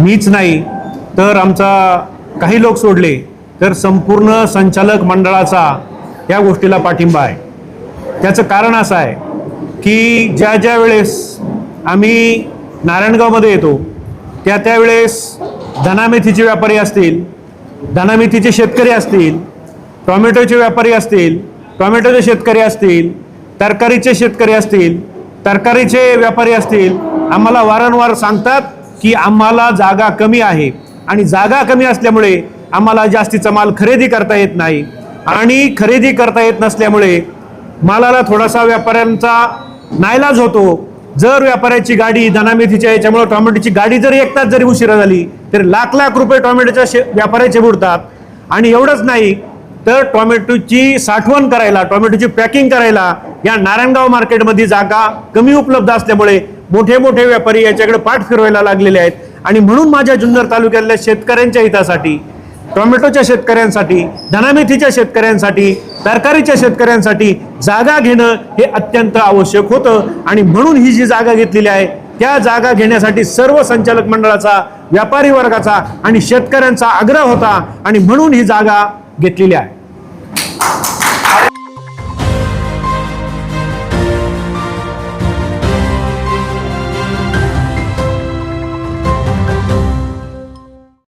मीच नाही तर आमचा काही लोक सोडले तर संपूर्ण संचालक मंडळाचा या गोष्टीला पाठिंबा आहे. त्याचं कारण असं आहे की ज्या ज्या वेळेस आम्ही नारायणगावमध्ये येतो त्या त्यावेळेस धनामेथीचे व्यापारी असतील धनामेथीचे शेतकरी असतील टॉमॅटोचे व्यापारी असतील टॉमॅटोचे शेतकरी असतील तरकारीचे शेतकरी असतील तरकारीचे व्यापारी असतील आम्हाला वारंवार सांगतात की आम्हाला जागा कमी आहे. आणि जागा कमी असल्यामुळे आम्हाला जास्तीचा माल खरेदी करता येत नाही. आणि खरेदी करता येत नसल्यामुळे मालाला थोडासा व्यापाऱ्यांचा नायलाज होतो. जर व्यापाऱ्याची गाडी धनामेथीच्या याच्यामुळे टोमॅटोची गाडी जरी एक तास जरी उशिरा झाली तर लाख लाख रुपये टोमॅटोच्या शे व्यापाऱ्याचे बुडतात. आणि एवढंच नाही तर टोमॅटोची साठवण करायला टोमॅटोची पॅकिंग करायला या नारायणगाव मार्केटमध्ये जागा कमी उपलब्ध असल्यामुळे मोठे मोठे व्यापारी याच्याकडे पाठ फिरवायला लागलेले आहेत. आणि म्हणून माझ्या जुन्नर तालुक्यातल्या शेतकऱ्यांच्या हितासाठी टोमॅटोच्या शेतकऱ्यांसाठी धनामेथीच्या शेतकऱ्यांसाठी तरकारीच्या शेतकऱ्यांसाठी जागा घेणं हे अत्यंत आवश्यक होतं. आणि म्हणून ही जी जागा घेतलेली आहे त्या जागा घेण्यासाठी सर्व संचालक मंडळाचा व्यापारी वर्गाचा आणि शेतकऱ्यांचा आग्रह होता. आणि म्हणून ही जागा घेतलेली आहे.